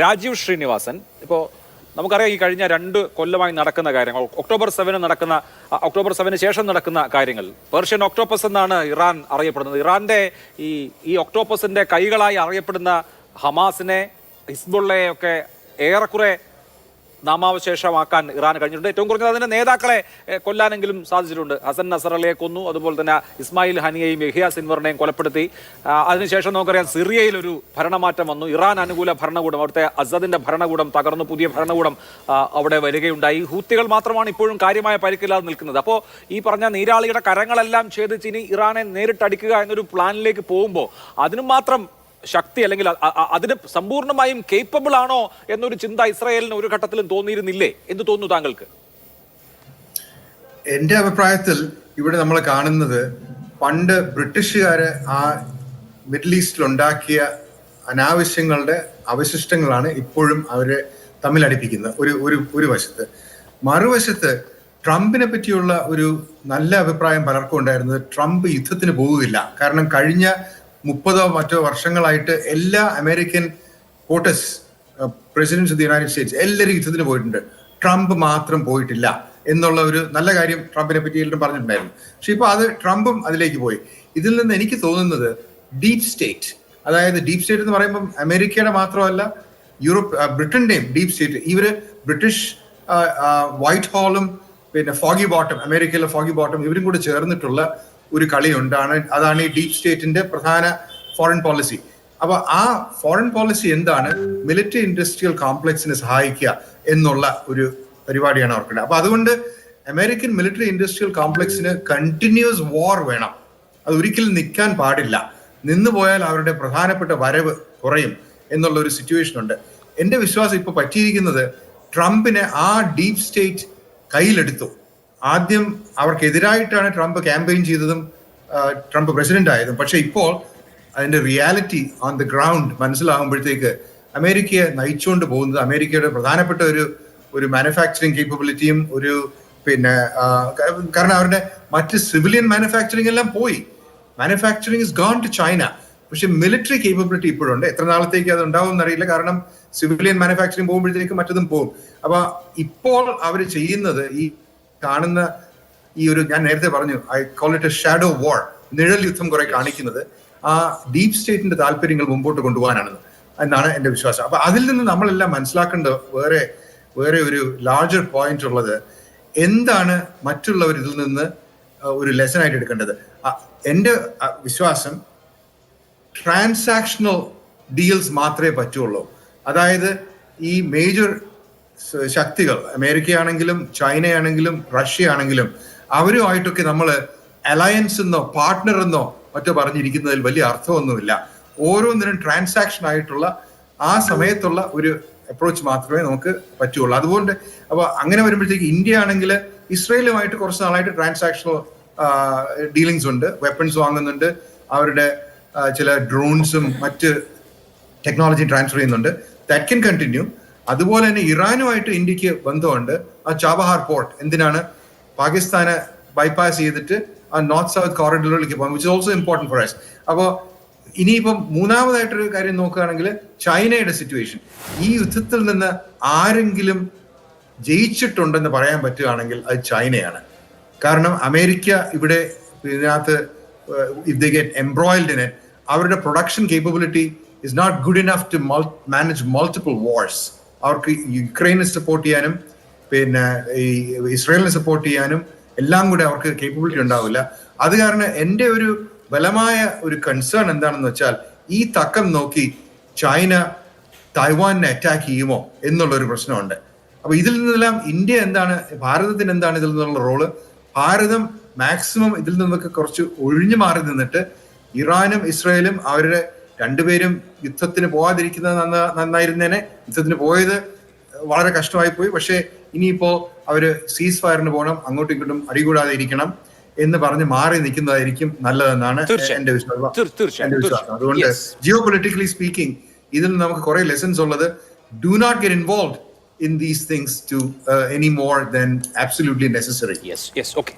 രാജീവ് ശ്രീനിവാസൻ. ഇപ്പോൾ നമുക്കറിയാം ഈ കഴിഞ്ഞ രണ്ട് കൊല്ലമായി നടക്കുന്ന കാര്യങ്ങൾ ഒക്ടോബർ സെവന് നടക്കുന്ന ഒക്ടോബർ സെവന് ശേഷം നടക്കുന്ന കാര്യങ്ങൾ. പേർഷ്യൻ ഒക്ടോപ്പസ് എന്നാണ് ഇറാൻ അറിയപ്പെടുന്നത്. ഇറാന്റെ ഈ ഈ ഒക്ടോപ്പസിന്റെ കൈകളായി അറിയപ്പെടുന്ന ഹമാസിനെ ഹിസ്ബുള്ളയെ ഒക്കെ ഏറെക്കുറെ നാമാവശേഷമാക്കാൻ ഇറാൻ കഴിഞ്ഞിട്ടുണ്ട്. ഏറ്റവും കുറഞ്ഞത് അതിന്റെ നേതാക്കളെ കൊല്ലാനെങ്കിലും സാധിച്ചിട്ടുണ്ട്. ഹസൻ നസറലയെ കൊന്നു. അതുപോലെ തന്നെ ഇസ്മായിൽ ഹനിയെയും യഹിയ സിൻവറിനെയും കൊലപ്പെടുത്തി. അതിനുശേഷം നമുക്കറിയാം സിറിയയിൽ ഒരു ഭരണമാറ്റം വന്നു. ഇറാൻ അനുകൂല ഭരണകൂടം അവിടുത്തെ അസദിന്റെ ഭരണകൂടം തകർന്നു. പുതിയ ഭരണകൂടം അവിടെ വരികയുണ്ടായി. ഹൂത്തികൾ മാത്രമാണ് ഇപ്പോഴും കാര്യമായ പരിക്കില്ലാതെ നിൽക്കുന്നത്. അപ്പോൾ ഈ പറഞ്ഞ നീരാളിയുടെ കരങ്ങളെല്ലാം ഛേദിച്ച് ഇനി ഇറാനെ നേരിട്ടടിക്കുക എന്നൊരു പ്ലാനിലേക്ക് പോകുമ്പോൾ അതിനും മാത്രം ശക്തി അല്ലെങ്കിൽ അതിന് സമ്പൂർണമായും കേപ്പബിൾ ആണോ എന്നൊരു ചിന്ത ഇസ്രായേലിന് ഒരു ഘട്ടത്തിലും തോന്നിയിരുന്നില്ലേ എന്ന് തോന്നുന്നു താങ്കൾക്ക്? എന്റെ അഭിപ്രായത്തിൽ ഇവിടെ നമ്മൾ കാണുന്നത് പണ്ട് ബ്രിട്ടീഷുകാര് ആ മിഡിൽ ഈസ്റ്റിൽ ഉണ്ടാക്കിയ അനാവശ്യങ്ങളുടെ അവശിഷ്ടങ്ങളാണ് ഇപ്പോഴും അവരെ തമ്മിലടിപ്പിക്കുന്നത് ഒരു ഒരു ഒരു വശത്ത്. മറുവശത്ത് ട്രംപിനെ പറ്റിയുള്ള ഒരു നല്ല അഭിപ്രായം പലർക്കും ഉണ്ടായിരുന്നത് ട്രംപ് യുദ്ധത്തിന് പോവുകയില്ല. കാരണം കഴിഞ്ഞ മുപ്പതോ മറ്റോ വർഷങ്ങളായിട്ട് എല്ലാ American voters presidents of the United States എല്ലാവരും യുദ്ധത്തിന് പോയിട്ടുണ്ട്. ട്രംപ് മാത്രം പോയിട്ടില്ല എന്നുള്ള ഒരു നല്ല കാര്യം ട്രംപിനെ പറ്റി എല്ലാവരും പറഞ്ഞിട്ടുണ്ടായിരുന്നു. പക്ഷെ ഇപ്പൊ അത് ട്രംപും അതിലേക്ക് പോയി. ഇതിൽ നിന്ന് എനിക്ക് തോന്നുന്നത് ഡീപ് സ്റ്റേറ്റ് അതായത് ഡീപ് സ്റ്റേറ്റ് എന്ന് പറയുമ്പോൾ അമേരിക്കയുടെ മാത്രമല്ല യൂറോപ്പ് ബ്രിട്ടന്റെയും ഡീപ് സ്റ്റേറ്റ് ഇവർ ബ്രിട്ടീഷ് വൈറ്റ് ഹാളും പിന്നെ ഫോഗി ബോട്ടം അമേരിക്കയിലെ ഫോഗി ബോട്ടം ഇവരും കൂടെ ചേർന്നിട്ടുള്ള ഒരു കളിയുണ്ടാണ് അതാണ് ഈ ഡീപ് സ്റ്റേറ്റിന്റെ പ്രധാന ഫോറിൻ പോളിസി അപ്പൊ ആ ഫോറിൻ പോളിസി എന്താണ്? മിലിറ്ററി ഇൻഡസ്ട്രിയൽ കോംപ്ലക്സിനെ സഹായിക്കുക എന്നുള്ള ഒരു പരിപാടിയാണ് അവർക്കുള്ളത് അപ്പൊ അതുകൊണ്ട് അമേരിക്കൻ മിലിറ്ററി ഇൻഡസ്ട്രിയൽ കോംപ്ലക്സിന് കണ്ടിന്യൂസ് വാർ വേണം. അത് ഒരിക്കലും നിൽക്കാൻ പാടില്ല. നിന്നു പോയാൽ അവരുടെ പ്രധാനപ്പെട്ട വരവ് കുറയും എന്നുള്ള ഒരു സിറ്റുവേഷൻ ഉണ്ട്. എന്റെ വിശ്വാസം ഇപ്പൊ പറ്റിയിരിക്കുന്നത് ട്രംപിനെ ആ ഡീപ് സ്റ്റേറ്റ് കയ്യിലെടുത്തു. ആദ്യം അവർക്കെതിരായിട്ടാണ് ട്രംപ് ക്യാമ്പയിൻ ചെയ്തതും ട്രംപ് പ്രസിഡന്റ് ആയതും. പക്ഷെ ഇപ്പോൾ അതിന്റെ റിയാലിറ്റി ഓൺ ദ ഗ്രൗണ്ട് മനസ്സിലാകുമ്പോഴത്തേക്ക് അമേരിക്കയെ നയിച്ചുകൊണ്ട് പോകുന്നത് അമേരിക്കയുടെ പ്രധാനപ്പെട്ട ഒരു ഒരു മാനുഫാക്ചറിങ് കേപ്പബിലിറ്റിയും ഒരു പിന്നെ കാരണം അവരുടെ മറ്റ് സിവിലിയൻ മാനുഫാക്ചറിങ് എല്ലാം പോയി. Manufacturing is gone to China പക്ഷെ മിലിറ്ററി കേപ്പബിലിറ്റി ഇപ്പോഴുണ്ട്. എത്ര നാളത്തേക്ക് അത് ഉണ്ടാവും എന്നറിയില്ല. കാരണം സിവിലിയൻ മാനുഫാക്ചറിങ് പോകുമ്പോഴത്തേക്ക് മറ്റതും പോകും. അപ്പൊ ഇപ്പോൾ അവർ ചെയ്യുന്നത് ഈ കാണുന്ന ഈ ഒരു ഞാൻ നേരത്തെ പറഞ്ഞു I call it a shadow war നിഴൽ യുദ്ധം കുറെ കാണിക്കുന്നത്. ആ ഡീപ് സ്റ്റേറ്റിന്റെ താല്പര്യങ്ങൾ മുമ്പോട്ട് കൊണ്ടുപോകാനാണ് എന്നാണ് എന്റെ വിശ്വാസം. അപ്പൊ അതിൽ നിന്ന് നമ്മളെല്ലാം മനസ്സിലാക്കേണ്ട വേറെ വേറെ ഒരു ലാർജർ പോയിന്റ് ഉള്ളത് എന്താണ് മറ്റുള്ളവർ ഇതിൽ നിന്ന് ഒരു ലെസൺ ആയിട്ട് എടുക്കേണ്ടത്? എന്റെ വിശ്വാസം ട്രാൻസാക്ഷണൽ ഡീൽസ് മാത്രമേ പറ്റുള്ളൂ. അതായത് ഈ മേജർ ശക്തികൾ. അമേരിക്കയാണെങ്കിലും ചൈനയാണെങ്കിലും റഷ്യ ആണെങ്കിലും അവരുമായിട്ടൊക്കെ നമ്മൾ അലയൻസ് എന്നോ പാർട്ട്ണർ എന്നോ മറ്റോ പറഞ്ഞിരിക്കുന്നതിൽ വലിയ അർത്ഥമൊന്നുമില്ല. ഓരോന്നിനും ട്രാൻസാക്ഷൻ ആയിട്ടുള്ള ആ സമയത്തുള്ള ഒരു അപ്രോച്ച് മാത്രമേ നമുക്ക് പറ്റുള്ളൂ. അതുകൊണ്ട് അപ്പൊ അങ്ങനെ വരുമ്പോഴത്തേക്ക് ഇന്ത്യ ആണെങ്കിൽ ഇസ്രയേലുമായിട്ട് കുറച്ച് നാളായിട്ട് ട്രാൻസാക്ഷണൽ ഡീലിങ്സ് ഉണ്ട്. വെപ്പൺസ് വാങ്ങുന്നുണ്ട്. അവരുടെ ചില ഡ്രോൺസും മറ്റ് ടെക്നോളജി ട്രാൻസ്ഫർ ചെയ്യുന്നുണ്ട്. ദാറ്റ് കൻ കണ്ടിന്യൂ അതുപോലെ തന്നെ ഇറാനുമായിട്ട് ഇന്ത്യയ്ക്ക് ബന്ധമുണ്ട്. ആ ചാബഹാർ പോർട്ട് എന്തിനാണ്? പാകിസ്ഥാനെ ബൈപ്പാസ് ചെയ്തിട്ട് ആ നോർത്ത് സൗത്ത് കോറിഡോറിലേക്ക് പോകാം which also important for us അപ്പോൾ ഇനിയിപ്പം മൂന്നാമതായിട്ടൊരു കാര്യം നോക്കുകയാണെങ്കിൽ ചൈനയുടെ സിറ്റുവേഷൻ ഈ യുദ്ധത്തിൽ നിന്ന് ആരെങ്കിലും ജയിച്ചിട്ടുണ്ടെന്ന് പറയാൻ പറ്റുകയാണെങ്കിൽ അത് ചൈനയാണ്. കാരണം അമേരിക്ക ഇവിടെ ഇതിനകത്ത് if they get embroiled in it അവരുടെ production capability is not good enough to manage multiple wars അവർക്ക് യുക്രൈനെ സപ്പോർട്ട് ചെയ്യാനും പിന്നെ ഈ ഇസ്രയേലിനെ സപ്പോർട്ട് ചെയ്യാനും എല്ലാം കൂടെ അവർക്ക് കേപ്പബിലിറ്റി ഉണ്ടാവില്ല. അത് കാരണം എന്റെ ഒരു ബലമായ ഒരു കൺസേൺ എന്താണെന്ന് വെച്ചാൽ ഈ തക്കം നോക്കി ചൈന തായ്വാനെ അറ്റാക്ക് ചെയ്യുമോ എന്നുള്ള ഒരു പ്രശ്നമുണ്ട്. അപ്പൊ ഇതിൽ നിന്നെല്ലാം ഇന്ത്യ എന്താണ് ഭാരതത്തിന് എന്താണ് ഇതിൽ നിന്നുള്ള റോൾ ഭാരതം മാക്സിമം ഇതിൽ നിന്നൊക്കെ കുറച്ച് ഒഴിഞ്ഞു മാറി നിന്നിട്ട് ഇറാനും ഇസ്രയേലും അവരുടെ രണ്ടുപേരും യുദ്ധത്തിന് പോകാതിരിക്കുന്നത് നന്ന നന്നായിരുന്നേനെ. യുദ്ധത്തിന് പോയത് വളരെ കഷ്ടമായി പോയി പക്ഷേ ഇനിയിപ്പോ അവർ സീസ് ഫയറിന് പോകണം അങ്ങോട്ടും ഇങ്ങോട്ടും അടികൂടാതെ ഇരിക്കണം എന്ന് പറഞ്ഞ് മാറി നിൽക്കുന്നതായിരിക്കും നല്ലതെന്നാണ് എന്റെ വിശ്വാസം. എന്റെ വിശ്വാസം. അതുകൊണ്ട് ജിയോ പൊളിറ്റിക്കലി സ്പീക്കിംഗ് ഇതിൽ നമുക്ക് കുറെ ലെസൺസ് ഉള്ളത്. Do not get involve in these things to any more than absolutely necessary yes yes okay